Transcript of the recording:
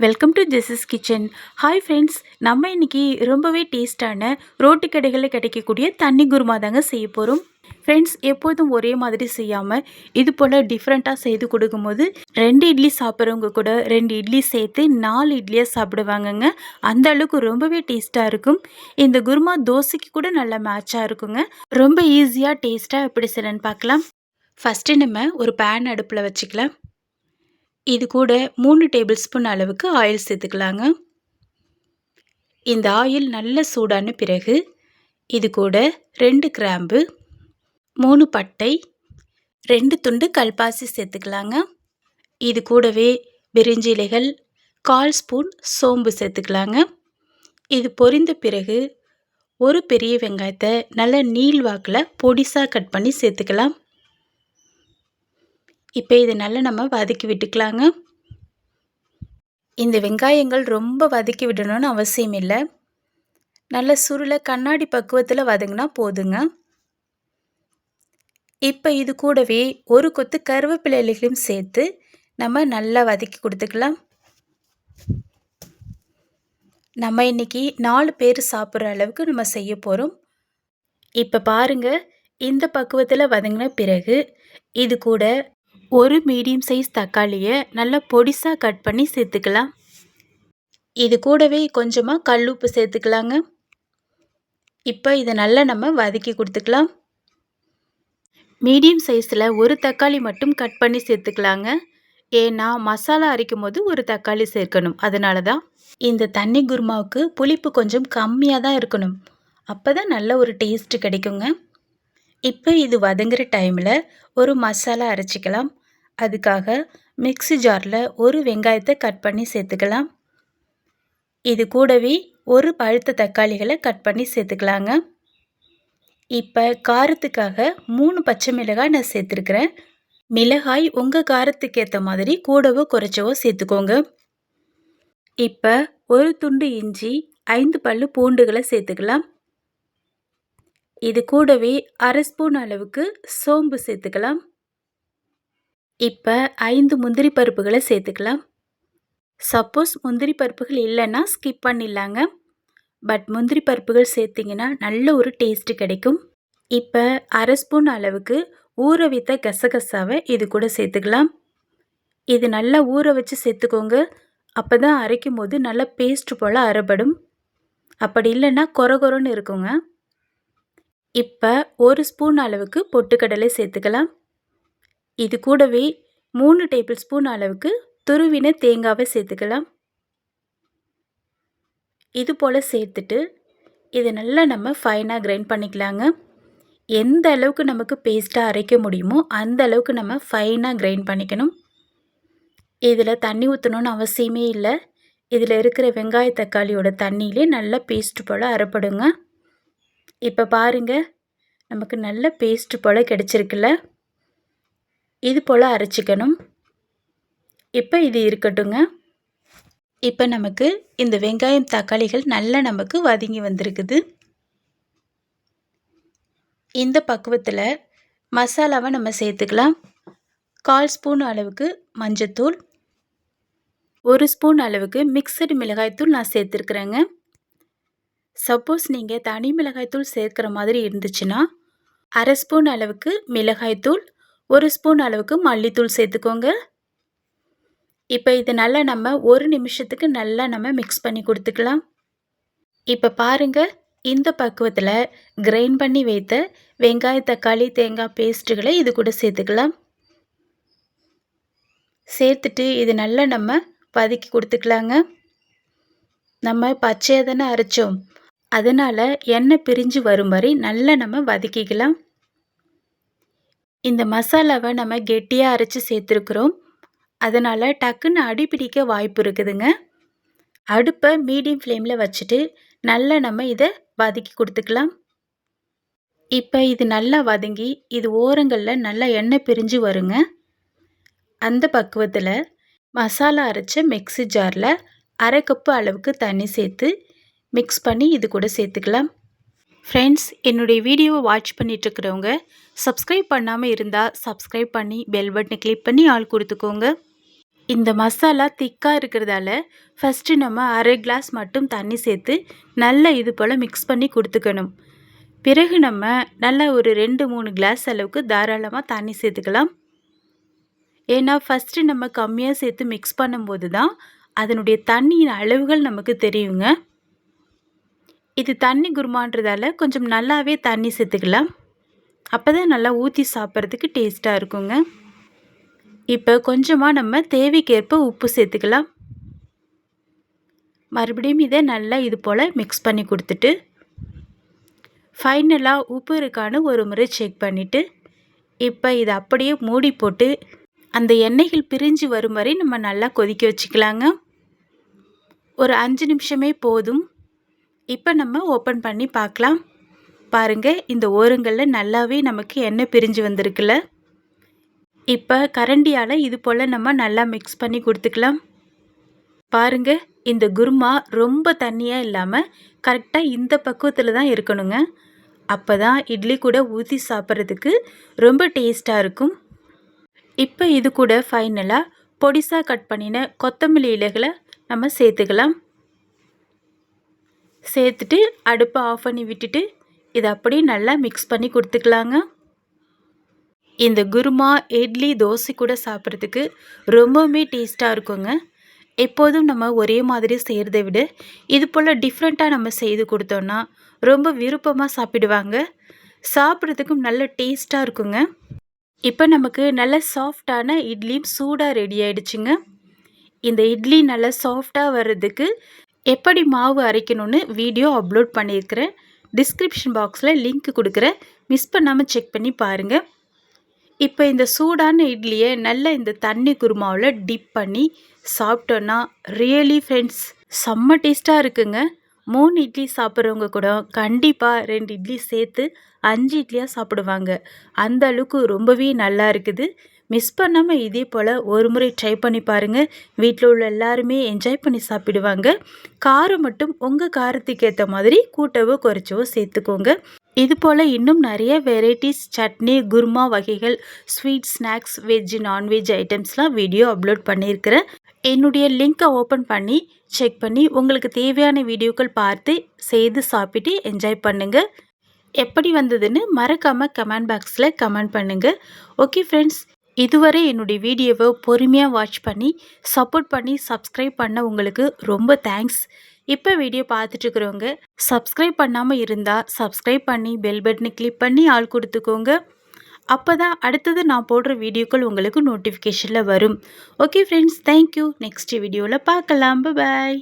Welcome to Jesus kitchen hi friends நம்ம இன்னைக்கு ரொம்பவே டேஸ்டான ரோட்டு கடைகளில் கிடைக்கக்கூடிய தண்ணி குருமா தாங்க செய்ய போகிறோம் ஃப்ரெண்ட்ஸ் எப்போதும் ஒரே மாதிரி செய்யாமல் இது போல் டிஃப்ரெண்ட்டாக செய்து கொடுக்கும்போது ரெண்டு இட்லி சாப்பிட்றவங்க கூட ரெண்டு இட்லி சேர்த்து நாலு இட்லியாக சாப்பிடுவாங்கங்க. அந்த அளவுக்கு ரொம்பவே டேஸ்ட்டாக இருக்கும். இந்த குருமா தோசைக்கு கூட நல்ல மேட்சாக இருக்குங்க. ரொம்ப ஈஸியாக டேஸ்ட்டாக எப்படி செய்யலன்னு பார்க்கலாம். ஃபஸ்ட்டு நம்ம ஒரு பேன் அடுப்பில் வச்சுக்கலாம். இது கூட மூணு டேபிள் ஸ்பூன் அளவுக்கு ஆயில் சேர்த்துக்கலாங்க. இந்த ஆயில் நல்ல சூடான பிறகு இது கூட ரெண்டு கிராம்பு மூணு பட்டை ரெண்டு துண்டு கல்பாசி சேர்த்துக்கலாங்க. இது கூடவே பிரிஞ்சி கால் ஸ்பூன் சோம்பு சேர்த்துக்கலாங்க. இது பொரிந்த பிறகு ஒரு பெரிய வெங்காயத்தை நல்ல நீள் வாக்கில் பொடிசாக கட் பண்ணி சேர்த்துக்கலாம். இப்போ இதனால் நம்ம வதக்கி விட்டுக்கலாங்க. இந்த வெங்காயங்கள் ரொம்ப வதக்கி விடணும்னு அவசியம் இல்லை. நல்ல சுருளை கண்ணாடி பக்குவத்தில் வதங்கினா போதுங்க. இப்போ இது கூடவே ஒரு கொத்து கருவேப்பிலை இலைகளையும் சேர்த்து நம்ம நல்லா வதக்கி கொடுத்துக்கலாம். நம்ம இன்றைக்கி நாலு பேர் சாப்பிட்ற அளவுக்கு நம்ம செய்ய போகிறோம் இப்போ பாருங்கள் இந்த பக்குவத்தில் வதங்கின பிறகு இது கூட ஒரு மீடியம் சைஸ் தக்காளியை நல்லா பொடிசாக கட் பண்ணி சேர்த்துக்கலாம். இது கூடவே கொஞ்சமாக கல் உப்பு சேர்த்துக்கலாங்க. இப்போ இதை நல்லா நம்ம வதக்கி கொடுத்துக்கலாம். மீடியம் சைஸில் ஒரு தக்காளி மட்டும் கட் பண்ணி சேர்த்துக்கலாங்க. ஏன்னா மசாலா அரைக்கும் போது ஒரு தக்காளி சேர்க்கணும். அதனால தான் இந்த தண்ணி குருமாவுக்கு புளிப்பு கொஞ்சம் கம்மியாக தான் இருக்கணும். அப்போ தான் நல்ல ஒரு டேஸ்ட்டு கிடைக்குங்க. இப்போ இது வதங்குற டைமில் ஒரு மசாலா அரைச்சிக்கலாம். அதுக்காக மிக்ஸி ஜாரில் ஒரு வெங்காயத்தை கட் பண்ணி சேர்த்துக்கலாம். இது கூடவே ஒரு பழுத்த தக்காளிகளை கட் பண்ணி சேர்த்துக்கலாங்க. இப்போ காரத்துக்காக மூணு பச்சை மிளகாய் நான் சேர்த்துருக்குறேன். மிளகாய் உங்கள் காரத்துக்கு ஏற்ற மாதிரி கூடவோ குறைச்சவோ சேர்த்துக்கோங்க. இப்போ ஒரு துண்டு இஞ்சி ஐந்து பல்லு பூண்டுகளை சேர்த்துக்கலாம். இது கூடவே அரை ஸ்பூன் அளவுக்கு சோம்பு சேர்த்துக்கலாம். இப்போ ஐந்து முந்திரி பருப்புகளை சேர்த்துக்கலாம். சப்போஸ் முந்திரி பருப்புகள் இல்லைன்னா ஸ்கிப் பண்ணிடலாங்க. பட் முந்திரி பருப்புகள் சேர்த்திங்கன்னா நல்ல ஒரு டேஸ்ட்டு கிடைக்கும். இப்போ அரை ஸ்பூன் அளவுக்கு ஊற வைத்த கசகசாவை இது கூட சேர்த்துக்கலாம். இது நல்லா ஊற வச்சு சேர்த்துக்கோங்க. அப்போ தான் அரைக்கும் போது நல்லா பேஸ்ட் போல் அரைப்படும் அப்படி இல்லைன்னா கொர இருக்குங்க. இப்போ ஒரு ஸ்பூன் அளவுக்கு பொட்டுக்கடலை சேர்த்துக்கலாம். இது கூடவே மூணு டேபிள் ஸ்பூன் அளவுக்கு துருவின தேங்காவை சேர்த்துக்கலாம். இது போல் சேர்த்துட்டு இதை நல்லா நம்ம ஃபைனாக கிரைண்ட் பண்ணிக்கலாங்க. எந்த அளவுக்கு நமக்கு பேஸ்ட்டாக அரைக்க முடியுமோ அந்த அளவுக்கு நம்ம ஃபைனாக கிரைண்ட் பண்ணிக்கணும். இதில் தண்ணி ஊற்றணுன்னு அவசியமே இல்லை. இதில் இருக்கிற வெங்காய தக்காளியோட தண்ணியிலே நல்லா பேஸ்ட் போல் அரைப்படுங்க. இப்போ பாருங்கள் நமக்கு நல்ல பேஸ்ட்டு போல் கிடச்சிருக்குல்ல. இது போல் அரைச்சிக்கணும். இப்போ இது இருக்கட்டுங்க இப்போ நமக்கு இந்த வெங்காயம் தக்காளிகள் நல்லா நமக்கு வதங்கி வந்திருக்குது. இந்த பக்குவத்தில் மசாலாவை நம்ம சேர்த்துக்கலாம். கால் ஸ்பூன் அளவுக்கு மஞ்சத்தூள். ஒரு ஸ்பூன் அளவுக்கு மிக்சடு மிளகாய்த்தூள் நான் சேர்த்துருக்குறேங்க. சப்போஸ் நீங்கள் தனி மிளகாய்த்தூள் சேர்க்குற மாதிரி இருந்துச்சுன்னா அரை ஸ்பூன் அளவுக்கு மிளகாய்த்தூள் ஒரு ஸ்பூன் அளவுக்கு மல்லித்தூள் சேர்த்துக்கோங்க. இப்போ இது நல்லா நம்ம ஒரு நிமிஷத்துக்கு நல்லா நம்ம மிக்ஸ் பண்ணி கொடுத்துக்கலாம். இப்போ பாருங்கள் இந்த பக்குவத்தில் கிரைண்ட் பண்ணி வைத்த வெங்காய தக்காளி தேங்காய் பேஸ்ட்டுகளை இது கூட சேர்த்துக்கலாம். சேர்த்துட்டு இது நல்லா நம்ம வதக்கி கொடுத்துக்கலாங்க. நம்ம பச்சையாக தானே அரைச்சோம். அதனால் எண்ணெய் பிரிஞ்சு வரும் வரை நல்லா நம்ம வதக்கிக்கலாம். இந்த மசாலாவை நம்ம கெட்டியாக அரைச்சி சேர்த்துருக்குறோம். அதனால் டக்குன்னு அடிப்பிடிக்க வாய்ப்பு இருக்குதுங்க. அடுப்பை மீடியம் ஃப்ளேமில் வச்சுட்டு நல்லா நம்ம இதை வதக்கி கொடுத்துக்கலாம். இப்போ இது நல்லா வதங்கி இது ஓரங்களில் நல்லா எண்ணெய் பிரிஞ்சு வருங்க. அந்த பக்குவத்தில் மசாலா அரைச்ச மிக்ஸி ஜாரில் அரை கப்பு அளவுக்கு தண்ணி சேர்த்து மிக்ஸ் பண்ணி இது கூட சேர்த்துக்கலாம். ஃப்ரெண்ட்ஸ் என்னுடைய வீடியோவை வாட்ச் பண்ணிகிட்ருக்கிறவங்க சப்ஸ்கிரைப் பண்ணாமல் இருந்தால் சப்ஸ்கிரைப் பண்ணி பெல் பட்டனை கிளிக் பண்ணி ஆள் கொடுத்துக்கோங்க. இந்த மசாலா திக்காக இருக்கிறதால ஃபஸ்ட்டு நம்ம அரை கிளாஸ் மட்டும் தண்ணி சேர்த்து நல்லா இது போல் மிக்ஸ் பண்ணி கொடுத்துக்கணும். பிறகு நம்ம நல்லா ஒரு ரெண்டு மூணு கிளாஸ் அளவுக்கு தாராளமாக தண்ணி சேர்த்துக்கலாம். ஏன்னா ஃபஸ்ட்டு நம்ம கம்மியாக சேர்த்து மிக்ஸ் பண்ணும்போது தான் அதனுடைய தண்ணியின் அளவுகள் நமக்கு தெரியுங்க. இது தண்ணி குருமான்றதால கொஞ்சம் நல்லாவே தண்ணி சேர்த்துக்கலாம். அப்போ தான் நல்லா ஊற்றி சாப்பிட்றதுக்கு டேஸ்ட்டாக இருக்குங்க. இப்போ கொஞ்சமாக நம்ம தேவைக்கேற்ப உப்பு சேர்த்துக்கலாம். மறுபடியும் இதை நல்லா இது போல் மிக்ஸ் பண்ணி கொடுத்துட்டு ஃபைனலாக உப்பு இருக்கான்னு ஒரு முறை செக் பண்ணிவிட்டு இப்போ இதை அப்படியே மூடி போட்டு அந்த எண்ணெய்கள் பிரிஞ்சு வரும் வரை நம்ம நல்லா கொதிக்க வச்சுக்கலாங்க. ஒரு அஞ்சு நிமிஷமே போதும். இப்போ நம்ம ஓப்பன் பண்ணி பார்க்கலாம். பாருங்கள் இந்த ஓரங்களில் நல்லாவே நமக்கு எண்ணெய் பிரிஞ்சு வந்திருக்குல்ல. இப்போ கரண்டியால் இது போல் நம்ம நல்லா மிக்ஸ் பண்ணி கொடுத்துக்கலாம். பாருங்கள் இந்த குருமா ரொம்ப தண்ணியாக இல்லாமல் கரெக்டாக இந்த பக்குவத்தில் தான் இருக்கணுங்க. அப்போ தான் இட்லி கூட ஊற்றி சாப்பிட்றதுக்கு ரொம்ப டேஸ்ட்டாக இருக்கும். இப்போ இது கூட ஃபைனலாக பொடிசாக கட் பண்ணின கொத்தமல்லி இலைகளை நம்ம சேர்த்துக்கலாம். சேர்த்துட்டு அடுப்பை ஆஃப் பண்ணி விட்டுட்டு இதை அப்படியே நல்லா மிக்ஸ் பண்ணி கொடுத்துக்கலாங்க. இந்த குருமா இட்லி தோசை கூட சாப்பிட்றதுக்கு ரொம்பவுமே டேஸ்ட்டாக இருக்குங்க. எப்போதும் நம்ம ஒரே மாதிரி செய்கிறத விட இது போல் டிஃப்ரெண்ட்டாக நம்ம செய்து கொடுத்தோன்னா ரொம்ப விருப்பமாக சாப்பிடுவாங்க. சாப்பிட்றதுக்கும் நல்ல டேஸ்ட்டாக இருக்குங்க. இப்போ நமக்கு நல்ல சாஃப்டான இட்லியும் சூடாக ரெடி ஆகிடுச்சுங்க இந்த இட்லி நல்லா சாஃப்டாக வர்றதுக்கு எப்படி மாவு அரைக்கணும்னு வீடியோ அப்லோட் பண்ணியிருக்கிறேன். டிஸ்கிரிப்ஷன் பாக்ஸில் லிங்க் கொடுக்குறேன். மிஸ் பண்ணாமல் செக் பண்ணி பாருங்கள் இப்போ இந்த சூடான இட்லியை நல்லா இந்த தண்ணி குருமாவில் டிப் பண்ணி சாப்பிட்டோன்னா ரியலி ஃப்ரெண்ட்ஸ் செம்ம டேஸ்ட்டாக இருக்குங்க. மூணு இட்லி சாப்பிட்றவங்க கூட கண்டிப்பாக ரெண்டு இட்லி சேர்த்து அஞ்சு இட்லியாக சாப்பிடுவாங்க. அந்த அளவுக்கு ரொம்பவே நல்லா இருக்குது. மிஸ் பண்ணாமல் இதே போல் ஒரு முறை ட்ரை பண்ணி பாருங்கள் வீட்டில் உள்ள எல்லாருமே என்ஜாய் பண்ணி சாப்பிடுவாங்க. காரம் மட்டும் உங்கள் காரத்துக்கு ஏற்ற மாதிரி கூட்டவோ குறைச்சவோ சேர்த்துக்கோங்க. இது போல் இன்னும் நிறைய வெரைட்டிஸ் சட்னி குருமா வகைகள் ஸ்வீட் ஸ்நாக்ஸ் வெஜ் நான்வெஜ் ஐட்டம்ஸ்லாம் வீடியோ அப்லோட் பண்ணியிருக்கிறேன். என்னுடைய லிங்க்கை ஓப்பன் பண்ணி செக் பண்ணி உங்களுக்கு தேவையான வீடியோக்கள் பார்த்து செய்து சாப்பிட்டு என்ஜாய் பண்ணுங்கள் எப்படி வந்ததுன்னு மறக்காமல் கமெண்ட் பாக்ஸில் கமெண்ட் பண்ணுங்கள் ஓகே ஃப்ரெண்ட்ஸ் இதுவரை என்னுடைய வீடியோவை பொறுமையாக வாட்ச் பண்ணி சப்போர்ட் பண்ணி சப்ஸ்கிரைப் பண்ண உங்களுக்கு ரொம்ப தேங்க்ஸ் இப்போ வீடியோ பார்த்துட்ருக்குறவங்க சப்ஸ்கிரைப் பண்ணாமல் இருந்தால் சப்ஸ்கிரைப் பண்ணி பெல் பட்டனை கிளிக் பண்ணி ஆள் கொடுத்துக்கோங்க. அப்போ தான் அடுத்தது நான் போடுற வீடியோக்கள் உங்களுக்கு நோட்டிஃபிகேஷனில் வரும். ஓகே ஃப்ரெண்ட்ஸ் தேங்க்யூ நெக்ஸ்ட் வீடியோவில் பார்க்கலாம். பாய்